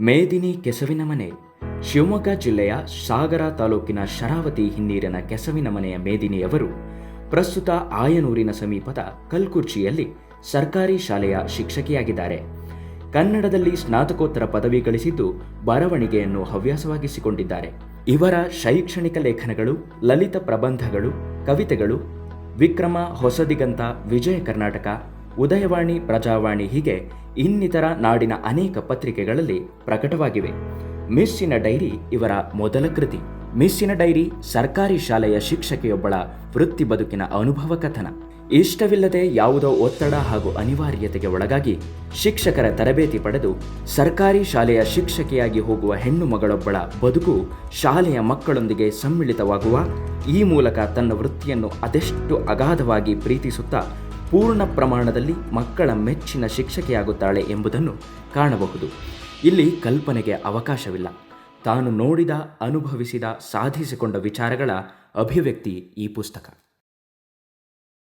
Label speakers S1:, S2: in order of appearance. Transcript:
S1: ಮೇದಿನಿ ಕೆಸವಿನ ಮನೆ. ಶಿವಮೊಗ್ಗ ಜಿಲ್ಲೆಯ ಸಾಗರ ತಾಲೂಕಿನ ಶರಾವತಿ ಹಿನ್ನೀರಿನ ಕೆಸವಿನ ಮನೆಯ ಮೇದಿನಿಯವರು ಪ್ರಸ್ತುತ ಆಯನೂರಿನ ಸಮೀಪದ ಕಲ್ಕುರ್ಚಿಯಲ್ಲಿ ಸರ್ಕಾರಿ ಶಾಲೆಯ ಶಿಕ್ಷಕಿಯಾಗಿದ್ದಾರೆ. ಕನ್ನಡದಲ್ಲಿ ಸ್ನಾತಕೋತ್ತರ ಪದವಿ ಗಳಿಸಿದ್ದು ಬರವಣಿಗೆಯನ್ನು ಹವ್ಯಾಸವಾಗಿಸಿಕೊಂಡಿದ್ದಾರೆ. ಇವರ ಶೈಕ್ಷಣಿಕ ಲೇಖನಗಳು, ಲಲಿತ ಪ್ರಬಂಧಗಳು, ಕವಿತೆಗಳು, ವಿಕ್ರಮ ಹೊಸದಿಗಂತ ವಿಜಯ ಕರ್ನಾಟಕ ಉದಯವಾಣಿ, ಪ್ರಜಾವಾಣಿ ಹೀಗೆ ಇನ್ನಿತರ ನಾಡಿನ ಅನೇಕ ಪತ್ರಿಕೆಗಳಲ್ಲಿ ಪ್ರಕಟವಾಗಿವೆ. ಮಿಸ್ಸಿನ ಡೈರಿ ಇವರ ಮೊದಲ ಕೃತಿ. ಮಿಸ್ಸಿನ ಡೈರಿ ಸರ್ಕಾರಿ ಶಾಲೆಯ ಶಿಕ್ಷಕಿಯೊಬ್ಬಳ ವೃತ್ತಿ ಬದುಕಿನ ಅನುಭವ ಕಥನ. ಇಷ್ಟವಿಲ್ಲದೆ ಯಾವುದೋ ಒತ್ತಡ ಹಾಗೂ ಅನಿವಾರ್ಯತೆಗೆ ಒಳಗಾಗಿ ಶಿಕ್ಷಕರ ತರಬೇತಿ ಪಡೆದು ಸರ್ಕಾರಿ ಶಾಲೆಯ ಶಿಕ್ಷಕಿಯಾಗಿ ಹೋಗುವ ಹೆಣ್ಣು ಮಗಳೊಬ್ಬಳ ಬದುಕು ಶಾಲೆಯ ಮಕ್ಕಳೊಂದಿಗೆ ಸಮ್ಮಿಳಿತವಾಗುವ ಈ ಮೂಲಕ ತನ್ನ ವೃತ್ತಿಯನ್ನು ಅದೆಷ್ಟು ಅಗಾಧವಾಗಿ ಪ್ರೀತಿಸುತ್ತಾ ಪೂರ್ಣ ಪ್ರಮಾಣದಲ್ಲಿ ಮಕ್ಕಳ ಮೆಚ್ಚಿನ ಶಿಕ್ಷಕಿಯಾಗುತ್ತಾಳೆ ಎಂಬುದನ್ನು ಕಾಣಬಹುದು. ಇಲ್ಲಿ ಕಲ್ಪನೆಗೆ ಅವಕಾಶವಿಲ್ಲ. ತಾನು ನೋಡಿದ, ಅನುಭವಿಸಿದ, ಸಾಧಿಸಿಕೊಂಡ ವಿಚಾರಗಳ ಅಭಿವ್ಯಕ್ತಿ ಈ ಪುಸ್ತಕ.